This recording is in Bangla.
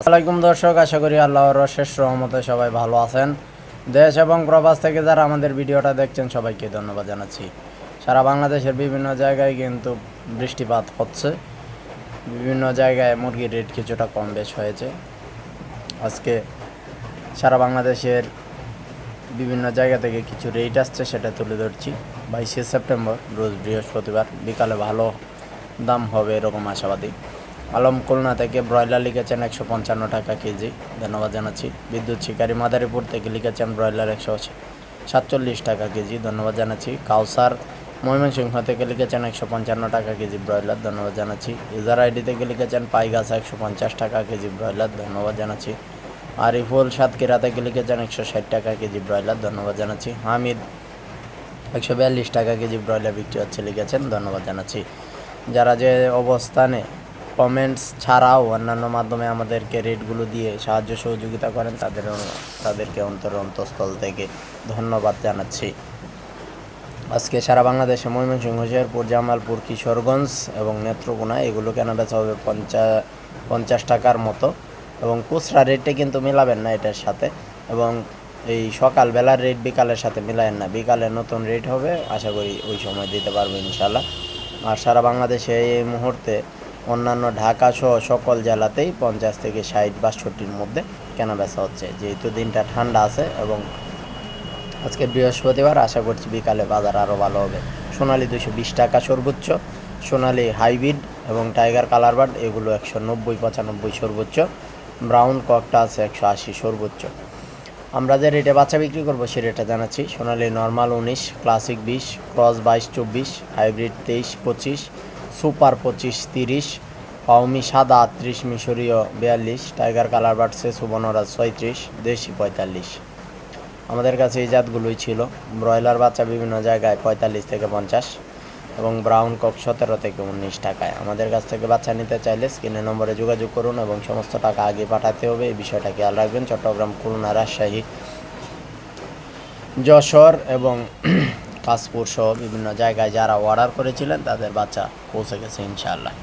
আসসালামাইকুম দর্শক, আশা করি আল্লাহর শেষ রহমতে সবাই ভালো আছেন। দেশ এবং প্রবাস থেকে যারা আমাদের ভিডিওটা দেখছেন, সবাইকে ধন্যবাদ জানাচ্ছি। সারা বাংলাদেশের বিভিন্ন জায়গায় কিন্তু বৃষ্টিপাত হচ্ছে। বিভিন্ন জায়গায় মুরগির রেট কিছুটা কম বেশ হয়েছে। আজকে সারা বাংলাদেশের বিভিন্ন জায়গা থেকে কিছু রেট আসছে, সেটা তুলে ধরছি। বাইশে সেপ্টেম্বর, রোজ বৃহস্পতিবার, বিকালে ভালো দাম হবে এরকম আশাবাদী। আলম খুলনা থেকে ব্রয়লার লিখেছেন একশো পঞ্চান্ন টাকা কেজি। ধন্যবাদ জানাচ্ছি। বিদ্যুৎ শিকারী মাদারীপুর থেকে লিখেছেন ব্রয়লার একশো সাতচল্লিশ টাকা কেজি। ধন্যবাদ জানাচ্ছি। কাউসার ময়মনসিংহ থেকে লিখেছেন একশো পঞ্চান্ন টাকা কেজি ব্রয়লার। ধন্যবাদ জানাচ্ছি। ইউজার আইডি থেকে লিখেছেন পাইগাছ একশো পঞ্চাশ টাকা কেজি ব্রয়লার। ধন্যবাদ জানাচ্ছি। আরিফুল সাতক্ষীরা থেকে লিখেছেন একশো ষাট টাকা কেজি ব্রয়লার। ধন্যবাদ জানাচ্ছি। হামিদ একশো বিয়াল্লিশ টাকা কেজি ব্রয়লার বিক্রি হচ্ছে লিখেছেন। ধন্যবাদ জানাচ্ছি। যারা যে অবস্থানে কমেন্টস ছাড়াও অন্যান্য মাধ্যমে আমাদেরকে রেটগুলো দিয়ে সাহায্য সহযোগিতা করেন, তাদের তাদেরকে অন্তর অন্তঃস্থল থেকে ধন্যবাদ জানাচ্ছি। আজকে সারা বাংলাদেশে ময়মনসিংহ শেরপুর জামালপুর, কিশোরগঞ্জ এবং নেত্রকোনা এগুলো কেনা বেচা হবে পঞ্চা, পঞ্চাশ টাকার মতো এবং খুচরা রেটে কিন্তু মেলাবেন না এটার সাথে এবং এই সকালবেলার রেট বিকালের সাথে মিলায়েন না। বিকালে নতুন রেট হবে, আশা করি ওই সময় দিতে পারব ইনশাল্লাহ আর সারা বাংলাদেশে এই মুহূর্তে অন্যান্য ঢাকা সহ সকল জেলাতেই পঞ্চাশ থেকে ষাট বাষট্টির মধ্যে কেনা বেচা হচ্ছে। যেহেতু দিনটা ঠান্ডা আছে এবং আজকে বৃহস্পতিবার, আশা করছি বিকালে বাজার আরও ভালো হবে। সোনালি দুশো বিশ টাকা সর্বোচ্চ, সোনালি হাইব্রিড এবং টাইগার কালার বার্ড, এগুলো একশো নব্বই, পঁচানব্বই সর্বোচ্চ, ব্রাউন ককটা আছে একশো আশি সর্বোচ্চ। আমরা যে রেটে বাচ্চা বিক্রি করব সে রেটে জানাচ্ছি। সোনালি নর্মাল উনিশ, ক্লাসিক বিশ, ক্রস বাইশ, চব্বিশ, হাইব্রিড তেইশ, পঁচিশ সুপার পঁচিশ তিরিশ পাউমি সাদা আটত্রিশ, মিশরীয় বিয়াল্লিশ, টাইগার কালার বার্ড সে সুবর্ণরাজ ছয়ত্রিশ, দেশি পঁয়তাল্লিশ। আমাদের কাছে এই জাতগুলোই ছিল। ব্রয়লার বাচ্চা বিভিন্ন জায়গায় পঁয়তাল্লিশ থেকে পঞ্চাশ এবং ব্রাউন কক সতেরো থেকে উনিশ টাকায়। আমাদের কাছ থেকে বাচ্চা নিতে চাইলে স্ক্রিনে নম্বরে যোগাযোগ করুন এবং সমস্ত টাকা আগে পাঠাতে হবে। এই বিষয়টা খেয়াল রাখবেন। চট্টগ্রাম খুলনা, রাজশাহী, যশোর এবং কাশপুর সহ বিভিন্ন জায়গায় যারা অর্ডার করেছিলেন তাদের বাচ্চা পৌঁছে গেছে ইনশাআল্লাহ।